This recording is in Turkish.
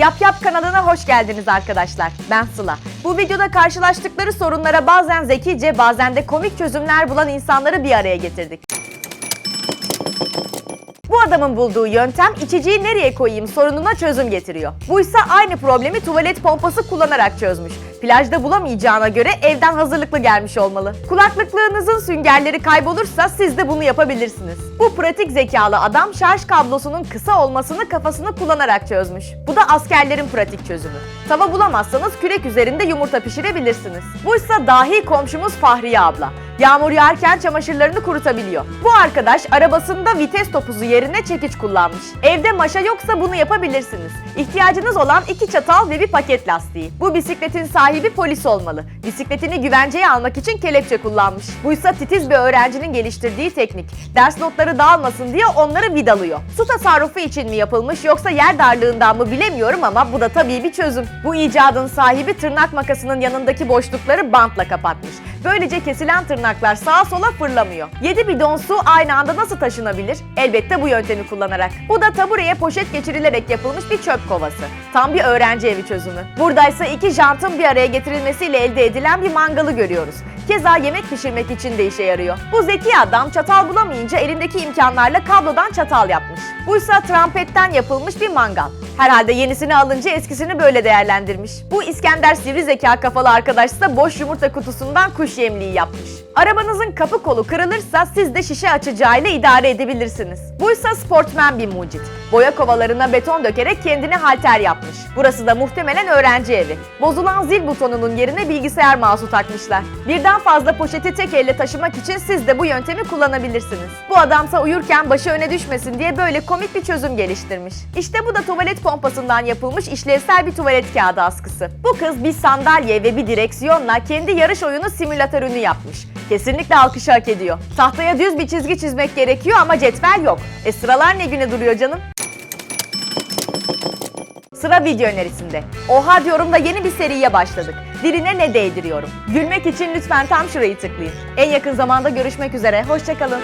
Yap Yap kanalına hoş geldiniz arkadaşlar. Ben Sıla. Bu videoda karşılaştıkları sorunlara bazen zekice bazen de komik çözümler bulan insanları bir araya getirdik. Adamın bulduğu yöntem içeceği nereye koyayım sorununa çözüm getiriyor. Bu ise aynı problemi tuvalet pompası kullanarak çözmüş. Plajda bulamayacağına göre evden hazırlıklı gelmiş olmalı. Kulaklıklığınızın süngerleri kaybolursa siz de bunu yapabilirsiniz. Bu pratik zekalı adam şarj kablosunun kısa olmasını kafasını kullanarak çözmüş. Bu da askerlerin pratik çözümü. Tava bulamazsanız kürek üzerinde yumurta pişirebilirsiniz. Bu ise dahi komşumuz Fahriye abla. Yağmur yağarken çamaşırlarını kurutabiliyor. Bu arkadaş arabasında vites topuzu yerine çekiç kullanmış. Evde maşa yoksa bunu yapabilirsiniz. İhtiyacınız olan iki çatal ve bir paket lastiği. Bu bisikletin sahibi polis olmalı. Bisikletini güvenceye almak için kelepçe kullanmış. Buysa titiz bir öğrencinin geliştirdiği teknik. Ders notları dağılmasın diye onları vidalıyor. Su tasarrufu için mi yapılmış yoksa yer darlığından mı bilemiyorum ama bu da tabii bir çözüm. Bu icadın sahibi tırnak makasının yanındaki boşlukları bantla kapatmış. Böylece kesilen tırnaklar sağa sola fırlamıyor. 7 bidon su aynı anda nasıl taşınabilir? Elbette bu yöntemi kullanarak. Bu da tabureye poşet geçirilerek yapılmış bir çöp kovası. Tam bir öğrenci evi çözümü. Buradaysa iki jantın bir araya getirilmesiyle elde edilen bir mangalı görüyoruz. Keza yemek pişirmek için de işe yarıyor. Bu zeki adam çatal bulamayınca elindeki imkanlarla kablodan çatal yapmış. Buysa trampetten yapılmış bir mangal. Herhalde yenisini alınca eskisini böyle değerlendirmiş. Bu İskender sivri zeka kafalı arkadaşsa boş yumurta kutusundan kuş yemliği yapmış. Arabanızın kapı kolu kırılırsa siz de şişe açacağıyla idare edebilirsiniz. Buysa sportmen bir mucit. Boya kovalarına beton dökerek kendine halter yapmış. Burası da muhtemelen öğrenci evi. Bozulan zil butonunun yerine bilgisayar mouse'u takmışlar. Birden fazla poşeti tek elle taşımak için siz de bu yöntemi kullanabilirsiniz. Bu adamsa uyurken başı öne düşmesin diye böyle komik bir çözüm geliştirmiş. İşte bu da tuvalet pompasından yapılmış işlevsel bir tuvalet kağıdı askısı. Bu kız bir sandalye ve bir direksiyonla kendi yarış oyunu simülatörünü yapmış. Kesinlikle alkışı hak ediyor. Tahtaya düz bir çizgi çizmek gerekiyor ama cetvel yok. E sıralar ne güne duruyor canım? Sıra video önerisinde. Oha diyorum da yeni bir seriye başladık. Diline ne değdiriyorum? Gülmek için lütfen tam şurayı tıklayın. En yakın zamanda görüşmek üzere. Hoşçakalın.